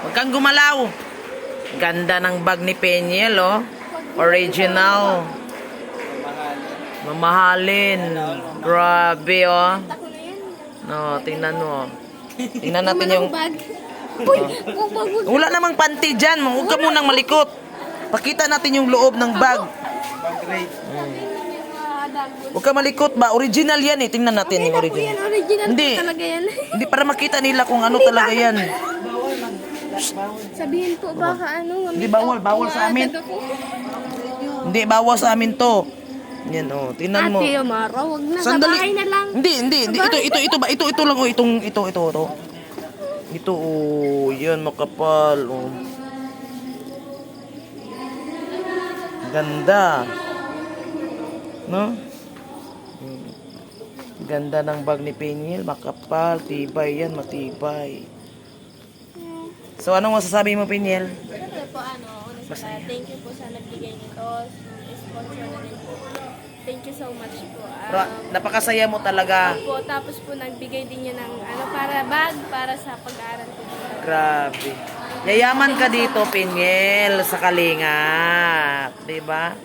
Huwag kang gumalaw. Ganda ng bag ni Peñel, oh. Original. Mamahalin. Grabe, oh. No, tingnan mo. Tingnan natin yung... bag. Uy, bag mo. Wala namang panty dyan. Huwag ka munang malikot. Pakita natin yung loob ng bag. Huwag ka malikot ba? Original yan eh. Tingnan natin yung Yan, original. original Hindi. talaga yan. Hindi para makita nila kung ano talaga yan. Sabihin po baka ano. Hindi, bawal. Bawal sa amin. Ako. Hindi, bawas sa amin to. Yan oh, tingnan mo. Ate, Amara, wag na. Sa Sandali. bahay na lang. Hindi, hindi, hindi. Ito, ito, ito ba? Ito, ito lang oh. Itong, ito, ito, ito. Ito, oh. Yan, makapal. Oh. Ganda. No? Hmm. Ganda ng bag ni Peñil. Makapal. Tibay yan, matibay. So, anong masasabi mo, Peñil? Siyempre po, ano, una sa thank you po sa nagbigay nito. Sponsor na rin po. Thank you so much po. Ra- Um, Napakasaya mo talaga. po, tapos po nagbigay din niya ng ano, para bag, para sa pag-aaral ko po. Grabe. Yayaman ka dito, Pinyel, sa Kalingap. Di ba?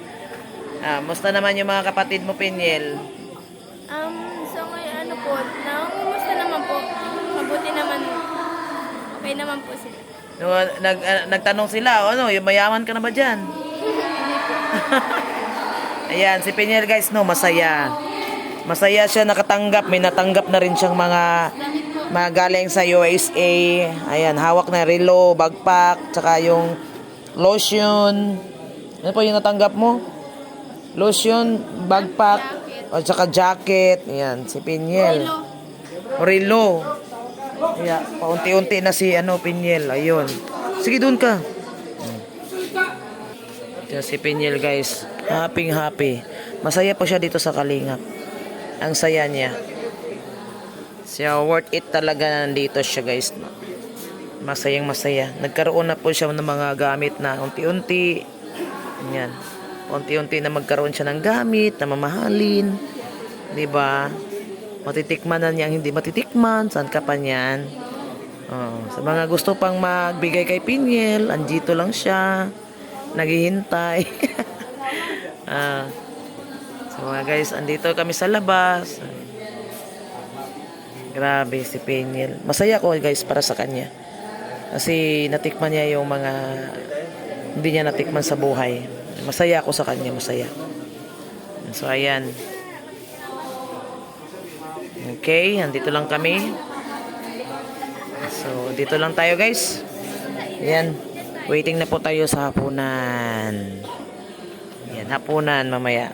Ah, musta naman yung mga kapatid mo, Pinyel? Um, so ngayon ano po, nakumusta naman po. Mabuti naman. Okay naman po sila. No, nag, ah, nagtanong sila, ano, yung mayaman ka na ba dyan? Ayan, si Pinyel guys, no, masaya. Masaya siya nakatanggap. May natanggap na rin siyang mga mga galing sa USA. Ayan, hawak na relo, backpack, tsaka yung lotion. Ano po yung natanggap mo? Lotion, backpack, o tsaka jacket. Ayan, si. Hello. Relo. Kaya, paunti-unti na si ano, Pinyel. Ayun. Sige, doon ka. Ito si Pinyel, guys. Happy, happy. Masaya pa siya dito sa Kalingap. Ang saya niya. So, worth it talaga na nandito siya, guys. Masayang masaya. Nagkaroon na po siya ng mga gamit na unti-unti. Yan. Unti-unti na magkaroon siya ng gamit na mamahalin. 'Di ba? Matitikman na niya hindi matitikman. Saan ka pa niyan? Oh, sa mga gusto pang magbigay kay Pinyel, andito lang siya. Naghihintay. ah, so mga guys, andito kami sa labas. Grabe si Pinyel. Masaya ko guys para sa kanya. Kasi natikman niya yung mga hindi niya natikman sa buhay. Masaya ako sa kanya, masaya. So ayan. Okay, andito lang kami. So, dito lang tayo guys. Ayan. Waiting na po tayo sa hapunan. Ayan, hapunan mamaya.